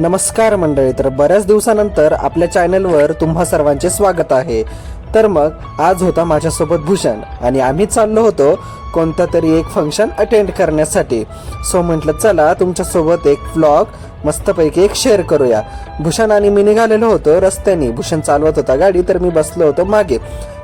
नमस्कार मंडळी तर बऱ्याच दिवसानंतर आपल्या चॅनलवर तुम्हा सर्वांचे स्वागत आहे. तर मग आज होता माझ्यासोबत भूषण आणि आम्ही चाललो होतो कोणतं तरी एक फंक्शन अटेंड करण्यासाठी. सो म्हटलं चला तुमच्यासोबत एक व्लॉग मस्तपैकी एक शेअर करूया. भूषण आणि मी निघालेलो होतो रस्त्याने. भूषण चालवत होता गाडी तर मी बसलो होतो मागे.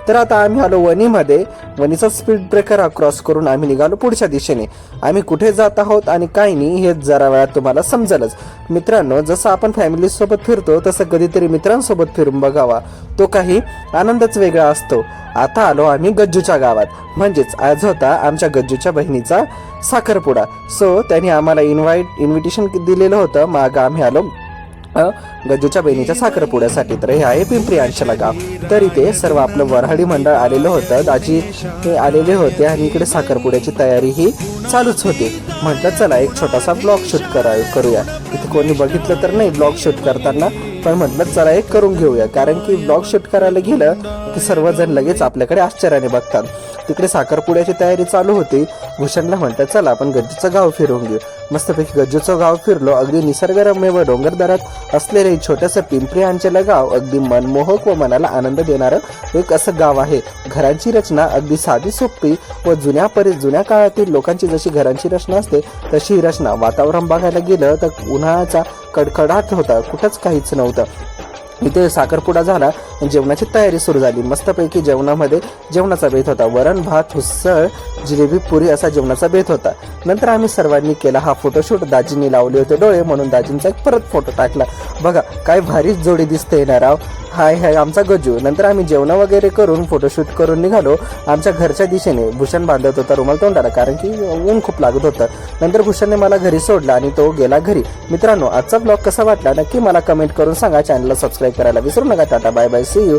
तर आता आम्ही आलो वणीमध्ये. वणीचा स्पीड ब्रेकर हा क्रॉस करून आम्ही निघालो पुढच्या दिशेने. आम्ही कुठे जात आहोत आणि काय नाही हे जरा वेळात तुम्हाला समजेलच. मित्रांनो जसं आपण फॅमिलीसोबत फिरतो तसं कधीतरी मित्रांसोबत फिरून बघावा. तो काही आनंदच वेगळा असतो. आता आलो आम्ही गज्जूच्या गावात. म्हणजेच आज होता आमच्या गज्जूच्या बहिणीचा साखरपुडा. सो त्यांनी आम्हाला इन्व्हाइट इन्व्हिटेशन दिलेलं होतं. मग आम्ही आलो गजूच्या बहिणीच्या साखरपुड्यासाठी तर हे आहे पिंपरी अंशला गाव. तर इथे सर्व आपलं वऱ्हाडी मंडळ आलेलं होतं. दाजी हे आलेले होते आणि इकडे साखरपुड्याची तयारी ही चालूच होती. म्हटलं चला एक छोटासा ब्लॉग शूट करा करूया. इथे कोणी बघितलं तर नाही ब्लॉग शूट करताना पण म्हटलं चला एक करून घेऊया. कारण की ब्लॉग शूट करायला गेलं की सर्वजण लगेच आपल्याकडे आश्चर्याने बघतात. तिकडे साखरपुड्याची तयारी चालू होती. भूषणला म्हणतात चला आपण गज्जूचं गाव फिरून घेऊ. मस्तपैकी गज्जूचं गाव फिरलो. अगदी निसर्गरम्य व डोंगरदरात असलेले हे छोटंसं पिंपरी अंचलं गाव अगदी मनमोहक व मनाला आनंद देणारं एक असं गाव आहे. घरांची रचना अगदी साधी सोपी व जुन्या परि जुन्या काळातील लोकांची जशी घरांची रचना असते तशी ही रचना वातावरण बघायला गेलं तर उन्हाळ्याचा कडकडाट होता. कुठंच काहीच नव्हतं. इथे साखरपुडा झाला. जेवणाची तयारी सुरू झाली. मस्तपैकी जेवणामध्ये जेवणाचा बेत होता. वरण भात उसळ जिलेबी पुरी असा जेवणाचा बेत होता. नंतर आम्ही सर्वांनी केला हा फोटोशूट दाजींनी लावले होते डोळे म्हणून दाजींचा एक परत फोटो टाकला. बघा काय भारीच जोडी दिसते ना राव. हाय हाय आमचा गजू. नंतर आम्ही जेवणं वगैरे करून फोटोशूट करून निघालो. आमच्या घरच्या दिशेने भूषण बांधत होता रुमाल तोंडाला कारण की ऊन खूप लागत होतं. नंतर भूषणने मला घरी सोडला आणि तो गेला घरी. मित्रांनो आजचा ब्लॉग कसा वाटला नक्की मला कमेंट करून सांगा. चॅनलला सबस्क्राईब करायला विसरू नका. Tata bye bye see you